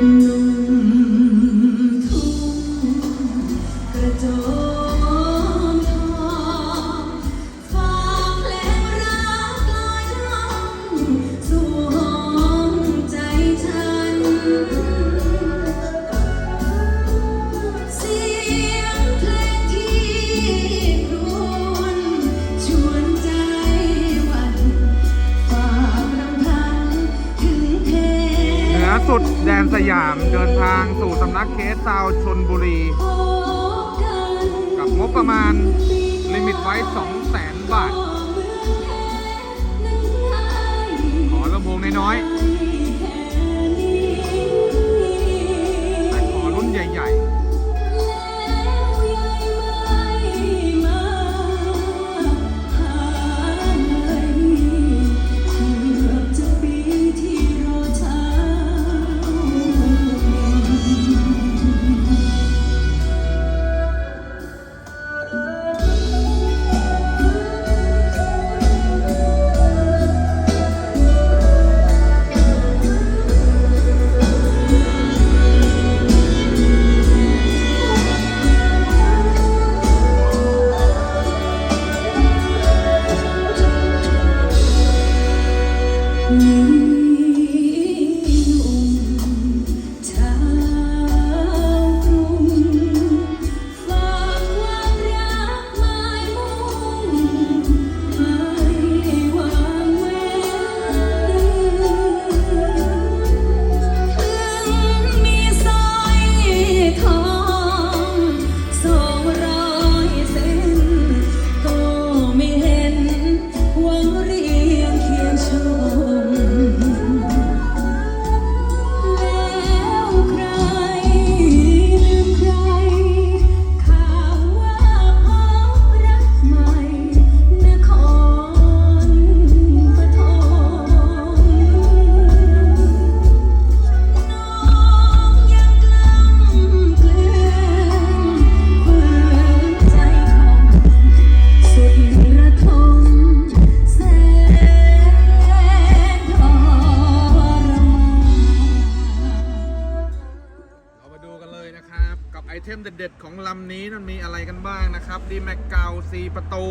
Música สุดแดนสยามเดินทางสู่สำนักเคสซาวชนบุรี กับงบประมาณ ไอเทมเด็ดๆ ของลำนี้มันมีอะไรกันบ้างนะครับดีแม็กเกาซีประตู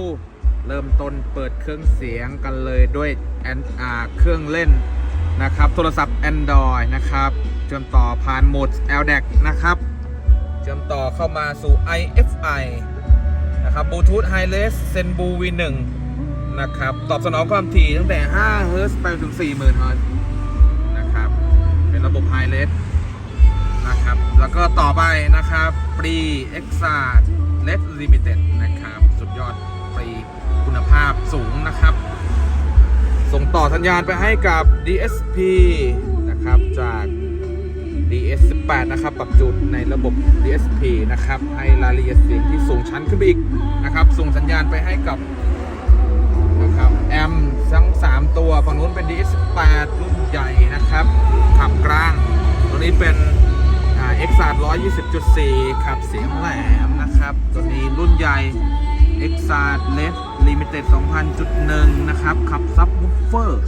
เริ่มต้นเปิดเครื่องเสียงกันเลยด้วยแอนอาเครื่องเล่นนะครับ โทรศัพท์ Android นะครับเชื่อมต่อผ่านโหมด LDAC นะครับเชื่อมต่อเข้ามาสู่ IFI นะครับบลูทูธ Wireless Zenbu V1 นะครับ ตอบสนองความถี่ตั้งแต่5 Hz ไปถึง40,000 Hz นะครับ เป็นระบบ Wireless นะครับ แล้วก็ต่อไปนะครับปรี e x a Led Limited นะครับ สุดยอดปรีคุณภาพสูงนะครับ ส่งต่อสัญญาณไปให้กับ DSP นะครับจาก DS18 นะครับ ปรับจูนในระบบ DSP นะครับให้รายละเอียดเสียงที่สูงชั้นขึ้นไปอีกนะครับ ส่งสัญญาณไปให้กับนะครับแอมทั้ง 3 ตัวฝั่งนู้นเป็น DS18 รุ่นใหญ่นะครับขับกลางตัวนี้เป็น อ่า x 3 120.4ขับเสียงแหลมนะครับ ตัวนี้รุ่นใหญ่ x 3 LED Limited 2000.1นะครับ ขับซับวูฟเฟอร์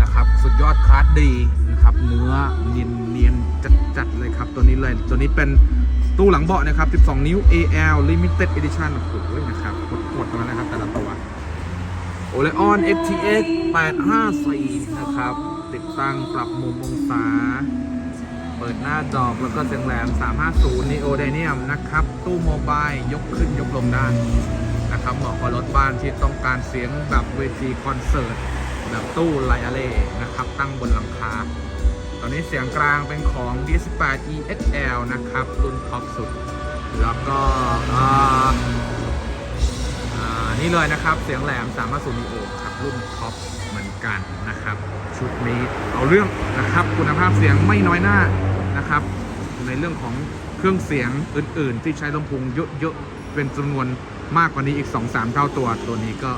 นะครับ สุดยอดคลาสดีนะครับ เนื้อเนียนเนียนจัดจัดๆเลยครับ ตัวนี้เลย ตัวนี้เป็นตู้หลังเบาะนะครับ 12 นิ้ว AL Limited Edition โอ้โหนะครับกดๆมานะครับ แต่ละตัว Oleon FTX 854 นะครับ ติดตั้งปรับมุมองศา เปิดหน้าจอกแล้วก็เสียงแหลม 350 Neo Dynium นะครับ ตู้โมบายยกขึ้นยกลงได้นะครับเหมาะกับรถบ้านที่ต้องการเสียงแบบเวทีคอนเสิร์ตแบบตู้ไลอาเล่นะครับ ตั้งบนหลังคา ตอนนี้เสียงกลางเป็นของ D18 EXL นะครับ รุ่นท็อปสุด แล้วก็อ่านี่เลยนะครับ เสียงแหลม3 5 0 Neo ครับ รุ่นท็อปเหมือนกันนะครับ ชุดนี้เอาเรื่องนะครับ คุณภาพเสียงไม่น้อยหน้า นะครับ ในเรื่องของเครื่องเสียงอื่น ๆ ที่ใช้ลำโพงเยอะๆเป็นจำนวนมากกว่านี้อีก 2-3 เท่าตัวตัวนี้ก็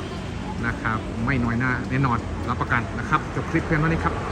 นะครับ ไม่น้อยหน้าแน่นอนรับประกันนะครับจบคลิปเพียงเท่านี้ครับ